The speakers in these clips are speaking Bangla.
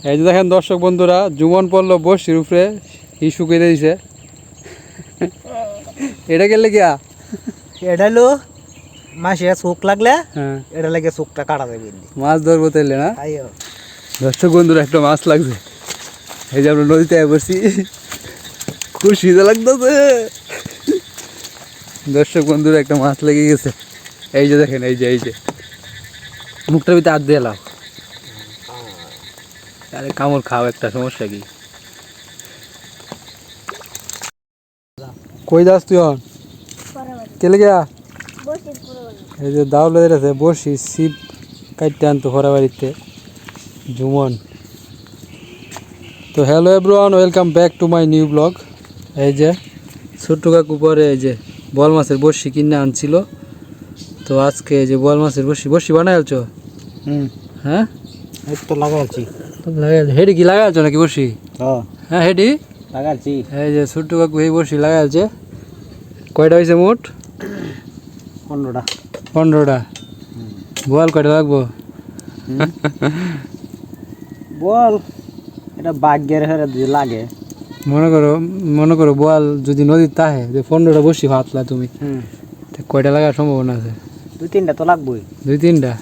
এই যে দেখেন দর্শক বন্ধুরা জুমন পড়ল বসির উপরে ই শুকিয়ে দিয়েছে এটা গেলে গিয়া এটা হলো মাসে চোখ লাগলে হ্যাঁ। এটা লাগে চোখটা কাটা দেবে মাছ ধরবো তাইলে না? দর্শক বন্ধুরা একটা মাছ লাগছে। এই যে আমরা নদীতে আয় বসছি খুশি তো লাগতেছে। দর্শক বন্ধুরা একটা মাছ লেগে গেছে। এই যে দেখেন এই যে এই যে। মুখটার ভিতরে হাত দিয়ে লাও। আরে কামড় খাও একটা সমস্যা কি? কই যাস তুই হন কেলে গিয়া? এই যে দাও লেগে আছে বসি শিব কাটতে আনতো ঘোরা বাড়িতে জুমন। তো hello everyone welcome back to my new blog এই যে ছোট্ট কাকু পরে এই যে বল মাছের বড়শি কিনে আনছিল। তো আজকে এই যে বল মাছের বড়শি বড়শি বানাই আলছো? হুম। হ্যাঁ? এই তো লাগাচ্ছি লাগাই হেডি কি লাগাই আলছো নাকি বড়শি? হ্যাঁ হেডি? লাগাচ্ছি এই যে ছোট্ট কাকু এই বড়শি লাগাই আলছে কয়টা হয়েছে মোট? পনেরোটা। পনেরোটা। বল কয়টা লাগবো? বল এটা বাগ্যের হেরে যদি লাগে। মনে করো মনে করো বল যদি নদীর তাহে যে পনেরোটা বসি ভাতলা তুমি কয়টা লাগার সম্ভাবনা আছে? দুই তিনটা তো লাগবেই। দুই তিনটা?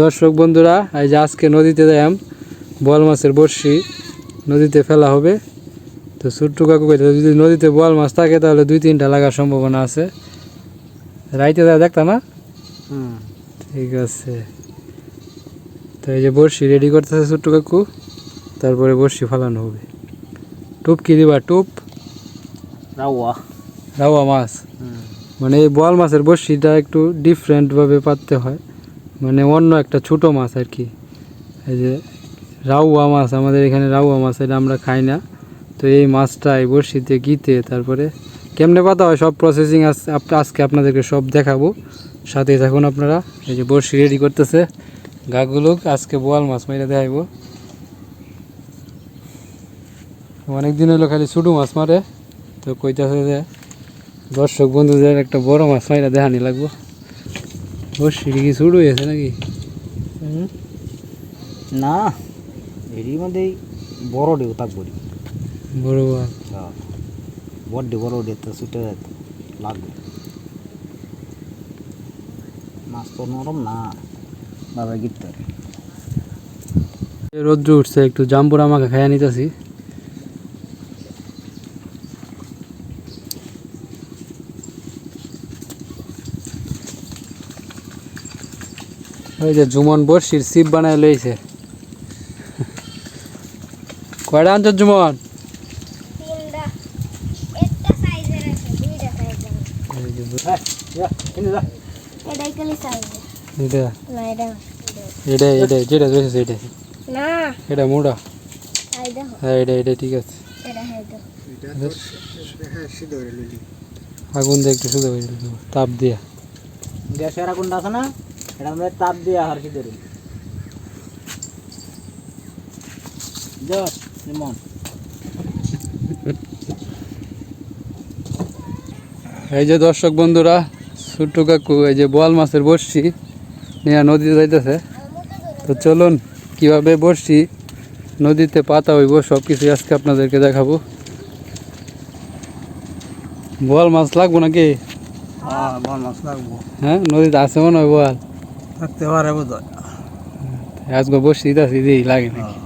দর্শক বন্ধুরা এই যে আজকে নদীতে যাইম বল মাছের বড়শি নদীতে ফেলা হবে। তো ছোট্টু কাকু যদি নদীতে বোয়াল মাছ থাকে তাহলে দুই তিনটা লাগার সম্ভাবনা আছে। রাইতে যা দেখতা না? ঠিক আছে। তো এই যে বড়শি রেডি করতেছে ছোট্টু কাকু তারপরে বড়শি ফেলানো হবে। টুপ কি দিবা টুপ? রাওয়া। রাওয়া মাছ? মানে এই বোয়াল মাছের বড়শিটা একটু ডিফারেন্টভাবে পাততে হয়। মানে অন্য একটা ছোট মাছ আর কি। এই যে রাউয়া মাছ, আমাদের এখানে রাউয়া মাছ, এটা আমরা খাই না। তো এই মাছটা এই বড়শিতে গিতে তারপরে কেমনে পাতা হয়? সব প্রসেসিং আজকে আপনাদেরকে সব দেখাবো। সাথে থাকুন আপনারা। এই যে বড়শি রেডি করতেছে। গাগুলো আজকে বোয়াল মাছ মাইরা দেখাইব। অনেক দিন হলো খালি ছোটো মাছ মারে। তো কইতাছে যে দর্শক বন্ধুদের একটা বড় মাছ মাইরা দেখানি লাগবো। বসি কি শুরু হয়েছে নাকি? না। এরই মধ্যেই বড় থাকব রে। বড় বল হ্যাঁ। বড় ডি বড় ডি তো ছুটে লাগবে। মাছ তো নরম না। বাবা গিটতে রোদ্র উঠছে একটু জাম্বুর আমাকে খাইয়া নিতেছি। ওই যে জুমন বর্ষির সিপ বানায় লইছে। কয়টা আনছ জুমন? আগুন দিয়ে একটু শুধু তাপ দিয়া। গ্যাসের আগুনটা আছে না? এটা আমরা তাপ দিয়ে হার কি ধরি যা এই যে দর্শক বন্ধুরা ছোট্ট কাকু এই যে বোয়াল মাছের বড়শি নিয়ে নদীতে যাইতেছে। তো চলুন কীভাবে বড়শি নদীতে পাতা হইব সব কিছু আজকে আপনাদেরকে দেখাবো। বোয়াল মাছ লাগবো নাকি? হ্যাঁ মাছ লাগবো। হ্যাঁ নদীতে আছে মনে হয় বোয়াল? থাকতে পারে বোধ হয় আজকে বড়শি দিতেছি দিই লাগে নাকি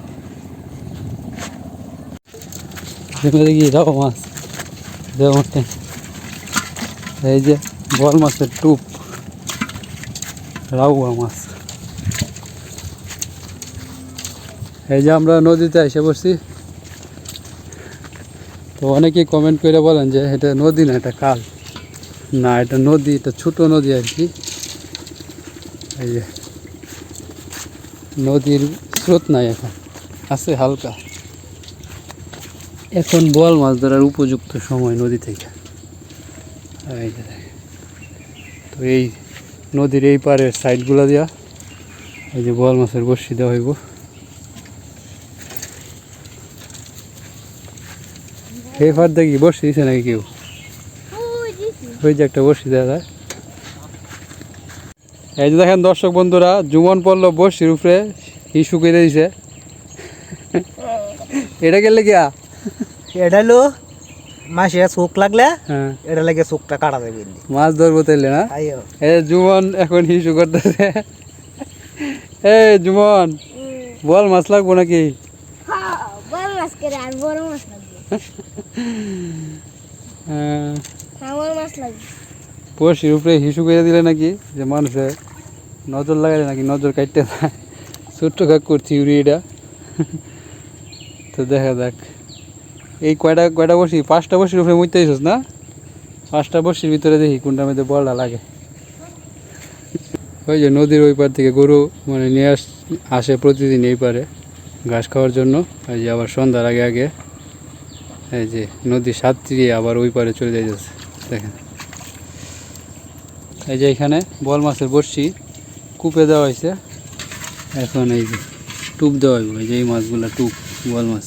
এখানে দেখি যাও মাছ দেও মাছটা এই যে বল মাছের টুপ রাউয়া মাছ। এই যে আমরা নদীতে এসে পড়ছি তো অনেকেই কমেন্ট করে বলেন যে এটা নদী না এটা খাল না এটা নদী এটা ছোট নদী আর কি। এই যে নদীর স্রোত নাই এখন। আছে হালকা। এখন বল মাছ ধরার উপযুক্ত সময় নদী থেকে। তো এই নদীর এই পারের সাইডগুলো দেওয়া এই যে বল মাছের বর্ষি দেওয়া হইব। এই পার দেখি বর্ষি দিছে নাকি কেউ? ওই যে একটা বর্ষি দেওয়া এই যে দেখেন দর্শক বন্ধুরা, জুমন পড়ল বর্ষির উপরে ই শুকিয়ে দিয়েছে এটা গেলে কি গিয়া এটা হলো মাসে চোখ লাগলে হ্যাঁ। এটা লাগে চোখটা কাটা দেবে মাছ ধরবো তাইলে না? এ জুমন এখন হিসু করতেছে। এ জুমন বল মাছ লাগবো নাকি? মাছ করে আর বড় মাছ হ্যাঁ। মাছ পড়শির উপরে হিসু করে দিলে নাকি যে মানুষে নজর লাগালে নাকি নজর কাটতে ছোট্ট কাক করছি উড়ি এটা। তো দেখা যাক। এই কয়টা কয়টা বসি? পাঁচটা বসির উপরে মরতে দিছিস না? পাঁচটা বসির ভিতরে দেখি কোনটার মধ্যে বলটা লাগে। ওই যে নদীর ওই পার থেকে গরু মানে নিয়ে আস, আসে প্রতিদিন এই পারে ঘাস খাওয়ার জন্য। এই যে আবার সন্ধ্যার আগে আগে এই যে নদী সাঁতরিয়ে আবার ওই পারে চলে যাইতেছে। দেখেন। এই যে এখানে বল মাছের বড়শি কূপে দেওয়া হয়েছে এখন এই যে টুপ দেওয়া হইব। এই যে এই মাছগুলা টুপ, বল মাছ।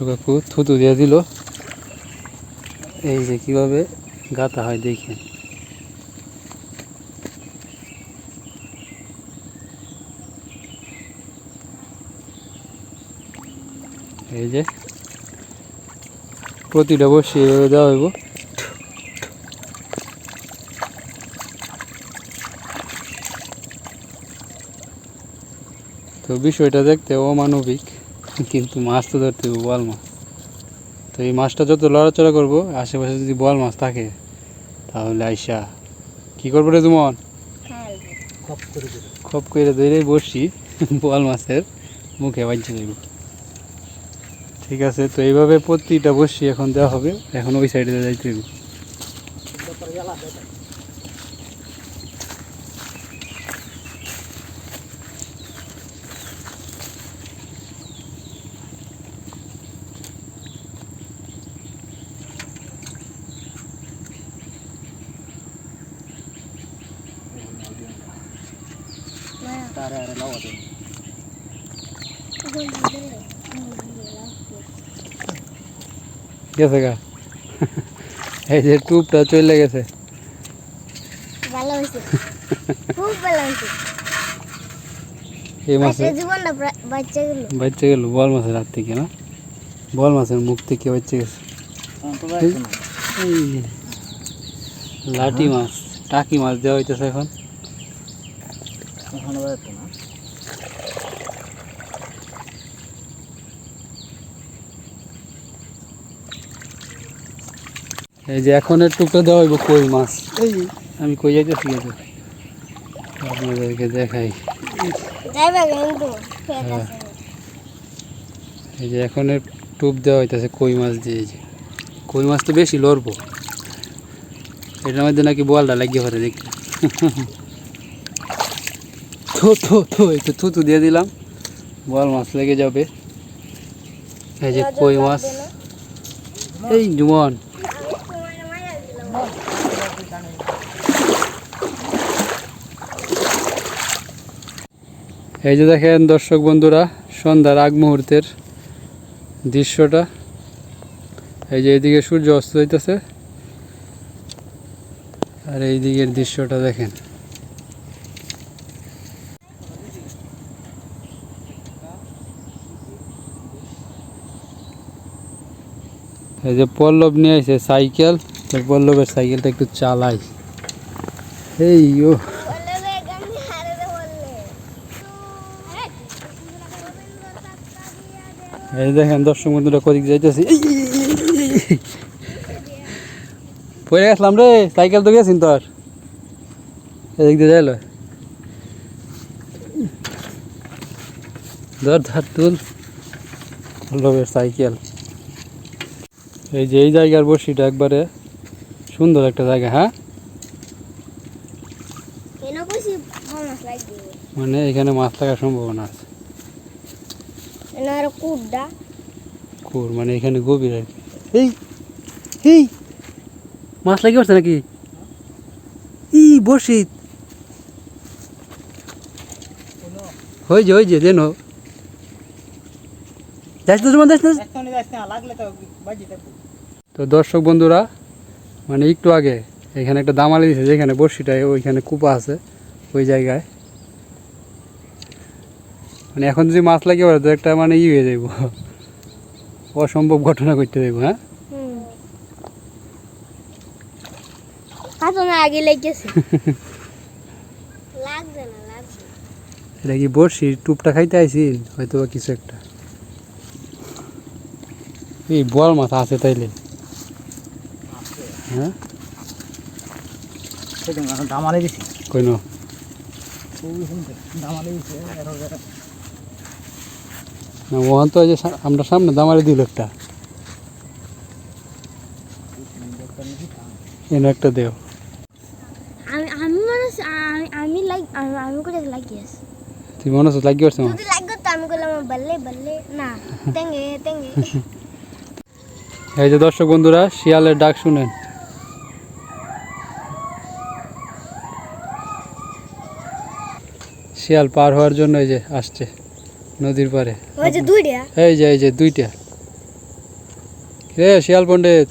ছোট্ট কাকু থুতু দিয়ে দিল। এই যে কীভাবে গাতা হয় দেখেন। এই যে প্রতিটা বসে এভাবে দেওয়া হইব। তো বিষয়টা দেখতে অমানবিক। কিন্তু মাছ তো ধরতে হবে বল মাছ। তো এই মাছটা যত লড়াচড়া করব আশেপাশে যদি বল মাছ থাকে তাহলে আইসা কি করব রে তুমন? হ্যাঁ খপ করে ধরে বসি বল মাছের মুখে বাজছে দেব ঠিক আছে তো এইভাবে প্রতিটা বসি এখন দেওয়া হবে এখন ওই সাইডে যাইতে হবে। তারে আরে লাও দেবে গেছে গা। এই যে টুপটা চলে গেছে। ভালো হয়েছে। খুব ভালো হয়েছে। এই মাছে বাচ্চা জীবনটা বাচ্চা গেল। বাচ্চা গেল বল মাছের হাত থেকে না? বল মাছের মুখ থেকে বাচ্চা গেছে। লাঠি মাছ টাকি মাছ দেওয়া হইতেছে এখন। ওখানে না। এই যে এখন টুকটা দেওয়া হইব কই মাছ? এই আমি কই যাইতেছি গেছে? আপনাদেরকে দেখাই। হ্যাঁ। আছে। এই যে এখন টুপ দেওয়া হইতেছে কই মাছ দিয়ে যে। কই মাছ তো বেশি লড়বো। এটার মধ্যে নাকি বলটা লাগিয়ে পারে দেখতে থো থো থো একটু থুতু দিয়ে দিলাম। বল মাছ লেগে যাবে। এই যে কই মাছ? এই জুমন। এই যে দেখেন দর্শক বন্ধুরা, সন্ধ্যার আগ মুহূর্তের দৃশ্যটা। এই যে এইদিকে সূর্য অস্ত হইতেছে আর এই দিকের দৃশ্যটা দেখেন। এই যে পল্লব নিয়ে আসে সাইকেল পল্লবের সাইকেলটা একটু চালাই। এই ও। এই দেখেন, দর্শক বন্ধুরা কদিক যাইতেছি। পড়ে গেছিলাম রে, সাইকেল তো গেছিন তোর? এদিক দিয়ে যাইলো। ধর ধর, তুল। সাইকেল। এই যে এই জায়গার বসিটা একবারে সুন্দর একটা জায়গা হ্যাঁ? মানে এখানে মাছ লাগার সম্ভাবনা আছে। কুর মানে এখানে গভীর। আর কি। এই এই মাছ লাগি পড়ছে নাকি? ই বসি। হই যে হয়ে যে দেন তো না একটু না? তো বাজি থাকব। তো দর্শক বন্ধুরা মানে একটু আগে এখানে একটা দামালি দিছে যেখানে বড়শিটা ওইখানে কুপা আছে ওই জায়গায়। মানে এখন যদি মাছ লাগে ওরা তো একটা মানে ই হয়ে যাইব। অসম্ভব ঘটনা করতে যাইব হ্যাঁ? হুম। আগে লেগেছে। লাগছে না লাগছে এটা কি বড়শি টুপটা খাইতে আইছি হয়তো বা কিছু একটা। এই বল মাথা আছে তাইলে। হ্যাঁ? সেদিন আমি দামালে দিছি। কইন ওই শুনতে দামালে দিছে এরো এরো। না ওখান তো ওই যে সা- আমরা সামনে দামারে দিল একটা। এনে একটা দেও। আমি আমি মনে হচ্ছে আমি আমি লাইক আমি আমি করে লাগিয়েছি তুই মনে হচ্ছে লাগিয়ে পারছে মাছ যদি লাগতো তো আমি করলাম বললে বললে। না তেঙ্গে তেঙ্গে এই যে দর্শক বন্ধুরা শিয়ালের ডাক শুনেন। শিয়াল পার হওয়ার জন্য এই যে আসছে নদীর পারে এই যে এই যে দুইটা। রে শিয়াল পণ্ডিত?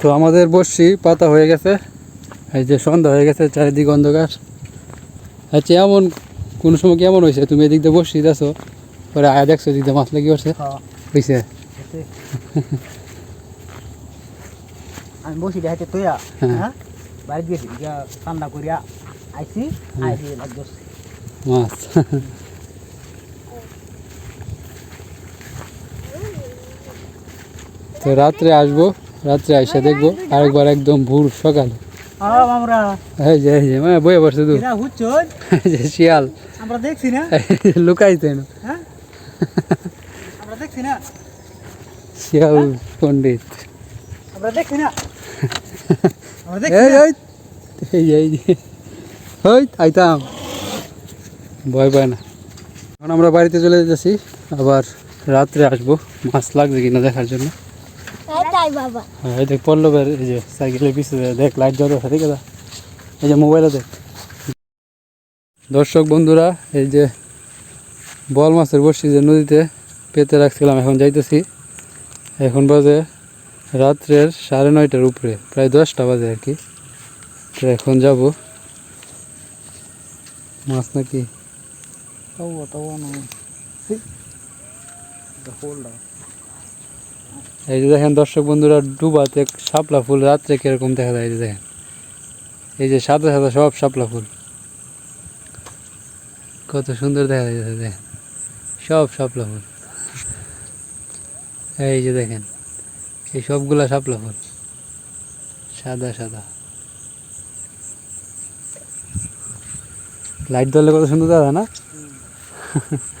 তো আমাদের বর্ষি পাতা হয়ে গেছে। এই যে সন্ধ্যা হয়ে গেছে চারিদিক অন্ধকার। আচ্ছা এমন কোন সময় কেমন হয়েছে? তুমি এদিক দিয়ে বসছি দেখছ পরে আয়া দেখছ এদিক দিয়ে মাছ লাগি পড়ছে হ্যাঁ, হয়েছে আমি বসি দেখাইতে তুইয়া হ্যাঁ। হ্যাঁ? গেছি ঠান্ডা করিয়া আইছি আইছি মাছ। তো রাত্রে আসব রাত্রে আইসা দেখব আরেকবার একদম ভোর সকালে। হ্যাঁ এই যে এই যে মানে পড়ছে যে শিয়াল। আমরা দেখছি না। লুকাইতে না। আমরা দেখছি না। শিয়াল পণ্ডিত। আমরা দেখছি না। আমরা দেখছি এই এই এই যে আইতাম। ভয় পায় না। এখন আমরা বাড়িতে চলে যেতেছি। আবার রাত্রে আসব। মাছ লাগবে কিনা দেখার জন্য। বাবা। হ্যাঁ এই দেখ পল্লবের এই যে সাইকেলের পিছনে দেখ লাইট জ্বলে ঠিক আছে? এই যে মোবাইলে দেখ। দর্শক বন্ধুরা এই যে বল মাছের বসছি যে নদীতে পেতে রাখছিলাম এখন যাইতেছি। এখন বাজে রাত্রের সাড়ে নয়টার উপরে প্রায় দশটা বাজে আর কি। তো এখন যাব। মাছ নাকি? তাও তাও না এই যে দেখেন দর্শক বন্ধুরা ডুবাতে শাপলা ফুল রাত্রে কীরকম দেখা যায় এই যে দেখেন। এই যে সাদা সাদা সব শাপলা ফুল। কত সুন্দর দেখা যাচ্ছে দেখেন। সব শাপলা ফুল। এই যে দেখেন এই সবগুলা শাপলা ফুল। সাদা সাদা। লাইট ধরলে কত সুন্দর যায় না?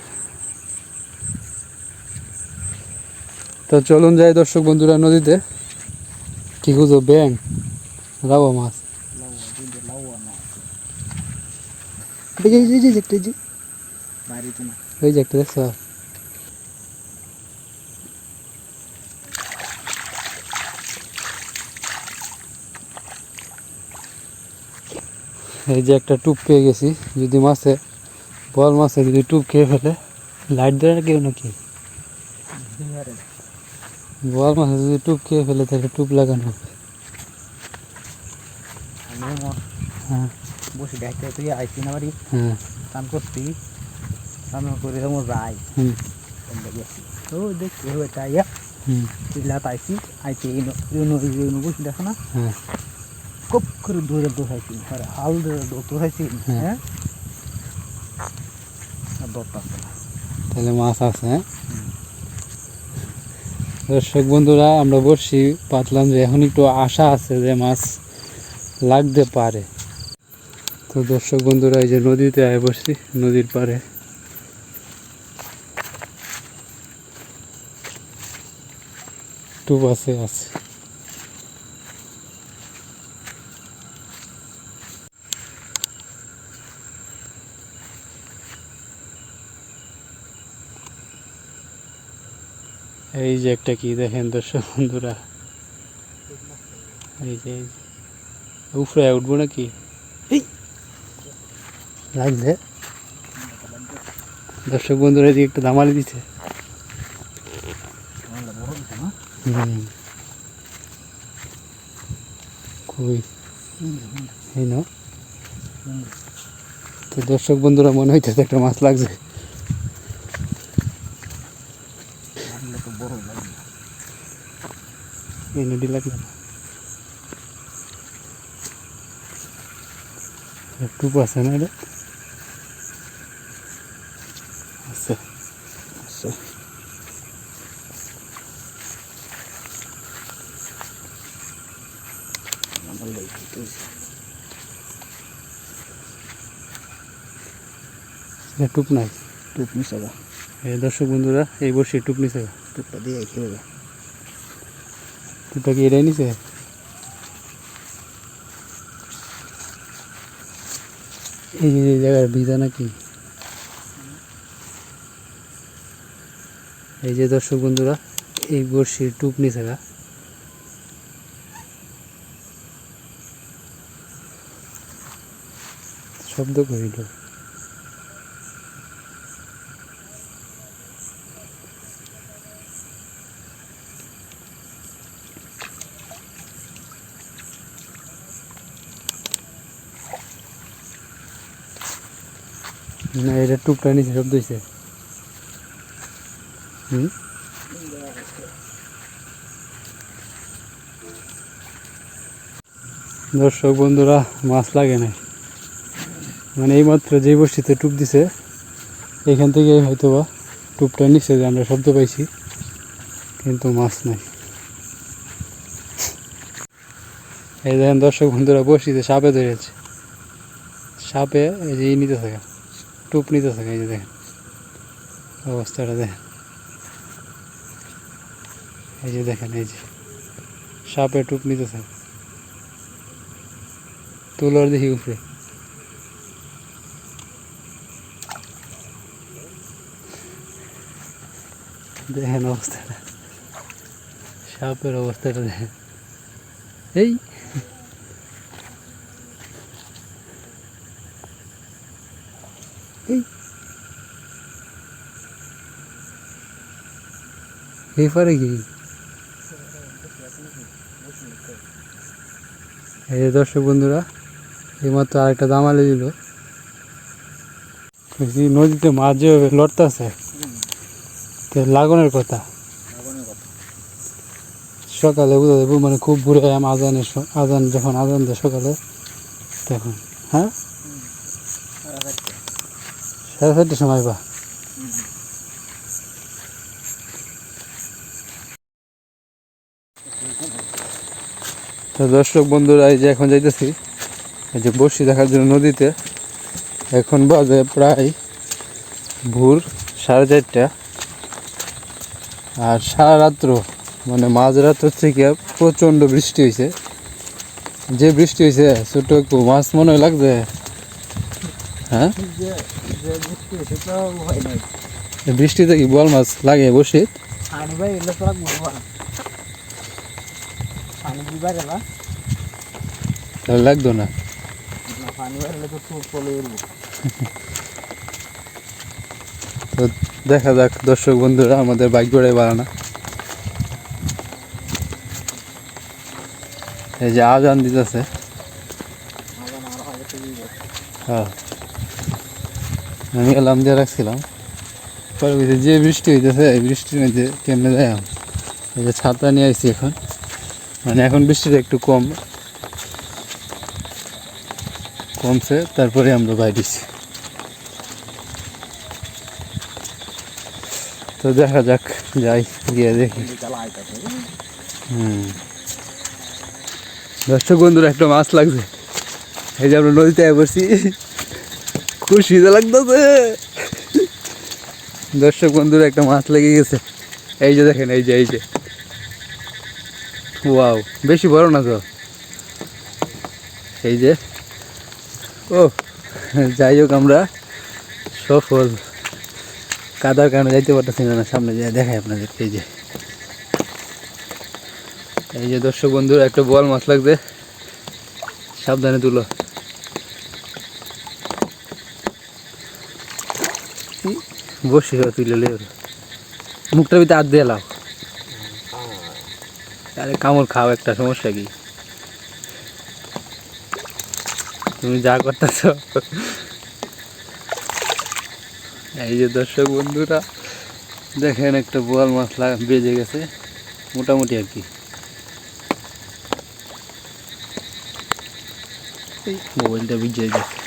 তো চলুন যাই দর্শক বন্ধুরা নদীতে। কি খুঁজো? ব্যাং রাবো মাছ? এই যে- একটা, টুপ পেয়ে গেছি। যদি মাছে বল মাছে যদি টুপ খেয়ে ফেলে লাইট দেওয়ার কেউ নাকি? বল মাছে যদি টুপ খেয়ে ফেলে তাহলে টুপ লাগানো। হবে আমি হ্যাঁ। বসে দেখতে তুই আইসি না বাড়ি। হ্যাঁ। কাম করছি। আমি করে মোর যাই হুম। ও দেখছি হয়ে চাইয়া হুম। চিল্লা পাইছি আইছি ইনো ইনো ইনো বসে দেখো না। হ্যাঁ। খুব করে দৌড়ে দৌড়াইছি। আরে হাল ধরে দৌড়াইছি। হ্যাঁ। হ্যাঁ। আর দৌড়টা তাহলে মাছ আছে হ্যাঁ? দর্শক বন্ধুরা, আমরা বসি পাতলাম যে এখন একটু আশা আছে যে মাছ লাগতে পারে। তো দর্শক বন্ধুরা, এই যে নদীতে আয় বসছি, নদীর পাড়ে। টুপ আছে আছে। এই যে একটা কি দেখেন দর্শক বন্ধুরা? এই যে এই যে। উপরে উঠবো নাকি? এই। লাগছে দর্শক বন্ধুরা এদিকে একটা দামালি দিছে। খুবই এই না? তো দর্শক বন্ধুরা মনে হইতেছে একটা মাছ লাগছে লাগলে তো বড় লাগবে এই নদী লাগল না টুপ আছে না এটা আছে আচ্ছা আমার লাগবে তো এটা টুপ নাই টুপ মিশা গা এই দর্শক বন্ধুরা এই বসে টুপ নিছে টুপটা দিয়ে খেয়ে গা কি এটাই নিছে? এই যে, এই জায়গার ভিজা নাকি? এই যে দর্শক বন্ধুরা, এই বর্ষির টুপ নিছে গা। শব্দ করিল না, এটা টুপটা নিচে শব্দ হয়েছে হুম? দর্শক বন্ধুরা, মাছ লাগে না মানে এইমাত্র যে বস্তিতে টুপ দিছে, এখান থেকে হয়তো বা টুপটা নিচে যে আমরা শব্দ পাইছি, কিন্তু মাছ নাই। এই দেখেন দর্শক বন্ধুরা বসিতে সাপে ধরেছে। সাপে এই যে নিতে থাকে। টুপ নিতে থাকে এই যে দেখেন অবস্থাটা দেখেন এই যে দেখেন এই যে সাপে টুপ নিতে থাকে তুলোর দেখি উপরে দেখেন অবস্থাটা সাপের অবস্থাটা দেখেন এই এই এই পারে কি? এই যে দর্শক বন্ধুরা, এইমাত্র আরেকটা দামালে দিল। নদীতে মাছ যেভাবে লড়তেছে লাগানোর কথা। সকালে বুঝা যাব মানে খুব বুড়ে আজানের স- আজান যখন আজান দেয় সকালে, তখন হ্যাঁ? সাড়ে চারটের সময় বা। তো দর্শক বন্ধুরা, এই যে এখন যাইতেছি, এই যে বসি দেখার জন্য নদীতে, এখন বাজে প্রায় ভোর সাড়ে চারটা। আর সারা রাত্র মানে মাঝরাত থেকে প্রচণ্ড বৃষ্টি হয়েছে যে বৃষ্টি হয়েছে ছোট একটু মাছ মনে হয় লাগছে। হ্যাঁ? বৃষ্টিতে কি বল মাছ লাগে বসে পানি তাহলে লাগতো না। না পানি তো চলে দেখা যাক দর্শক বন্ধুরা আমাদের বাইক গড়াই বাড়ানা। এই যে আজান দিতেছে। হ্যাঁ। আমি এলাম দিয়ে রাখছিলাম। পরে যে বৃষ্টি হইতেছে এই বৃষ্টির মধ্যে কেমনে যায় এই যে ছাতা নিয়ে আসছি এখন। মানে এখন বৃষ্টিটা একটু কম, কমছে, তারপরে আমরা বাইরেছি তো দেখা যাক, যাই, গিয়ে দেখি। হুম। দর্শক বন্ধুরা, একটা মাছ লাগছে। এই যে আমরা নদীতে বসছি খুশি তো লাগতেছে। দর্শক বন্ধুরা, একটা মাছ লেগে গেছে। এই যে দেখেন, এই যে এই যে। ওয়াও বেশি বড় না তো? এই যে, ও, যাই হোক আমরা সফল। কাদার কারণে যাইতে পারতেছি না সামনে যে দেখাই আপনাদের এই যে। এই যে দর্শক বন্ধুরা, একটা বল মাছ লাগছে। সাবধানে তুলো। বসি তুলে লে। মুখটার ভিতরে হাত দিয়ে লাও। আরে কামড় খাও, একটা সমস্যা কি? তুমি যা করতেছ। এই যে দর্শক বন্ধুরা, দেখেন একটা বোয়াল মাছ বেজে গেছে, মোটামুটি আর কি। মোবাইলটা ভিজে গেছে।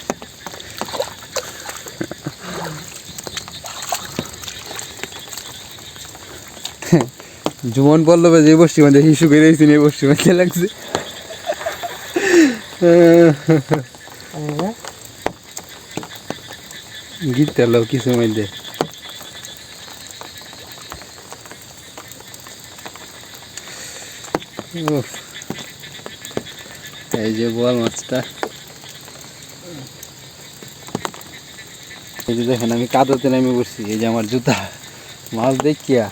জুমন পল্লবে যে বসছি মানে হিসু বেরিয়েছি এই বসছি মধ্যে লাগছে। গীত তেলো কিছু মধ্যে। এই যে বোয়াল মাছটা। এই যে দেখেন, আমি কাদাতে নেমে বসছি, এই যে আমার জুতা। মাছ দেখিয়া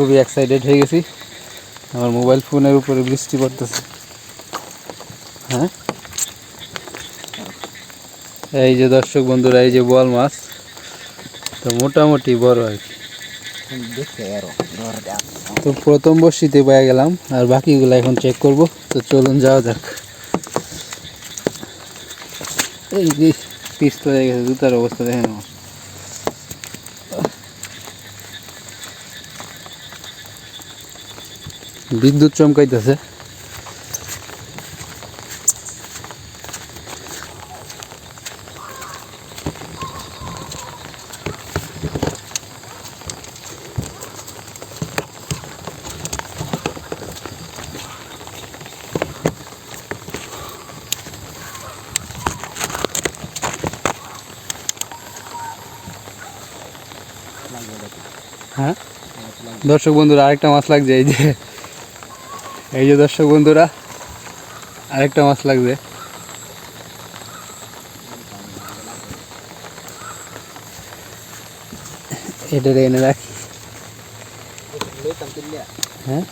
খুবই এক্সাইটেড হয়ে গেছি। আমার মোবাইল ফোনের উপরে বৃষ্টি পড়তেছে। হ্যাঁ? এই যে দর্শক বন্ধুরা এই যে বোয়াল মাছ তো মোটামুটি বড় আর কি। তো প্রথম বর্ষিতে পেয়ে গেলাম আর বাকিগুলো এখন চেক করব। তো চলুন যাওয়া যাক। এই যে পিস্ত হয়ে গেছে জুতার অবস্থা দেখেন আমার। বিদ্যুৎ চমকাইতেছে। হ্যাঁ? দর্শক বন্ধুরা আরেকটা মাছ লাগছে এই যে এই যে দর্শক বন্ধুরা, আরেকটা মাছ লাগবে এটা এনে রাখি। হ্যাঁ?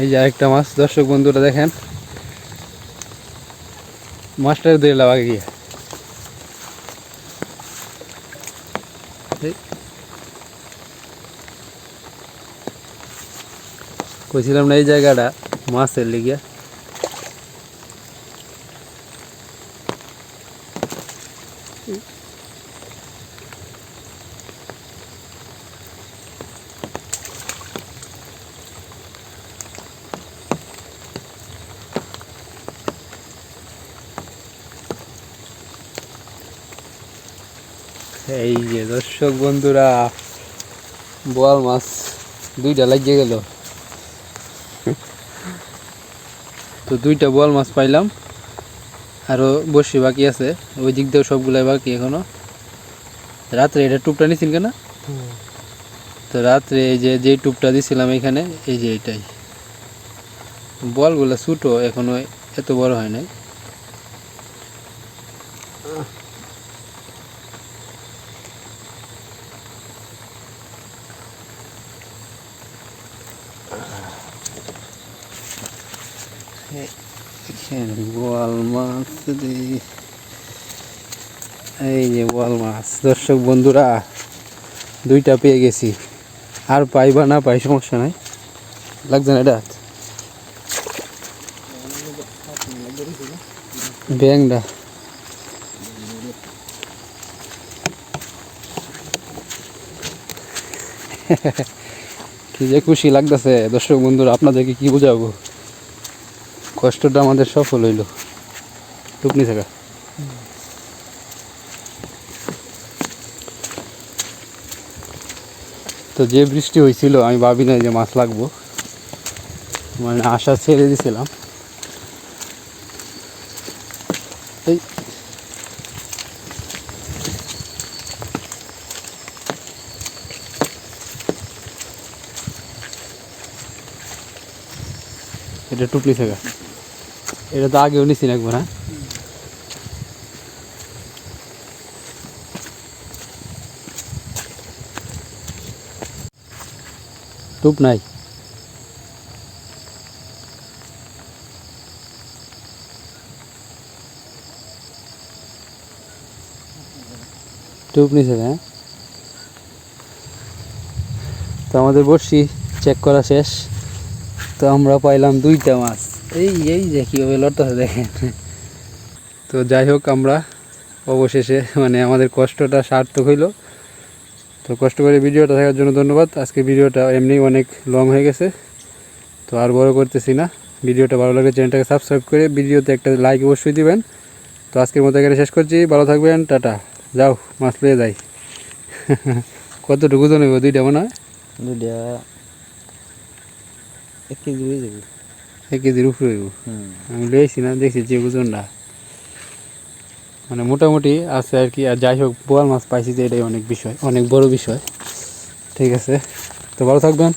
এই যে আরেকটা মাছ। দর্শক বন্ধুরা দেখেন মাছটা দিয়ে লাভ আগে গিয়ে কইছিলাম না এই জায়গাটা মাছের লিগিয়া এই যে দর্শক বন্ধুরা, বোয়াল মাছ দুইটা লাগিয়ে গেল। তো দুইটা বোয়াল মাছ পাইলাম। আরও বসি বাকি আছে। ওই দিক দিয়েও সবগুলাই বাকি এখনও রাত্রে এটা টুপটা নিছিল কেনা? তো রাত্রে এই যে যেই টুপটা দিছিলাম এখানে, এই যে এটাই। বলগুলো ছোটো এখনও এত বড় হয় নাই। মাছ এই যে বোয়াল মাছ দর্শক বন্ধুরা, দুইটা পেয়ে গেছি। আর পাই বা না পাই, সমস্যা নাই। লাগছে না এটা? ব্যাংটা কি যে খুশি লাগতেছে। দর্শক বন্ধুরা, আপনাদেরকে কি বোঝাবো? কষ্টটা আমাদের সফল হইল। টুকনি থাকা। তো যে বৃষ্টি হয়েছিল আমি ভাবি না যে মাছ লাগবো। মানে আশা ছেড়ে দিছিলাম। এই। এটা টুকলি থাকা। এটা তো আগেও নিছি না একবার হ্যাঁ? টুপ নাই? টুপ নিছে হ্যাঁ? তো আমাদের বড়শি চেক করা শেষ। তো আমরা পাইলাম দুইটা মাছ। এই এই যে কীভাবে লড়তেছে দেখেন। তো যাই হোক আমরা অবশেষে মানে আমাদের কষ্টটা সার্থক হইল। তো কষ্ট করে ভিডিওটা দেখার জন্য ধন্যবাদ। আজকে ভিডিওটা এমনি অনেক লং হয়ে গেছে। তো আর বড় করতেছি না। ভিডিওটা ভালো লাগলে চ্যানেলটাকে সাবস্ক্রাইব করে ভিডিওতে একটা লাইক অবশ্যই দিবেন। তো আজকের মতো এখানে শেষ করছি। ভালো থাকবেন, টাটা। যাও, মাছ পেয়ে যাই। কতটুকু তো নেব দুইটা মনে হয়? দুইটা। এক কেজি এক কেজির উপরে আমি লইছি না, দেখছি যে ওজনটা। মানে মোটামুটি আছে আর কি। আর যাই হোক, বোয়াল মাছ পাইছি যে এটাই অনেক বিষয়, অনেক বড় বিষয়। ঠিক আছে? তো ভালো থাকবেন।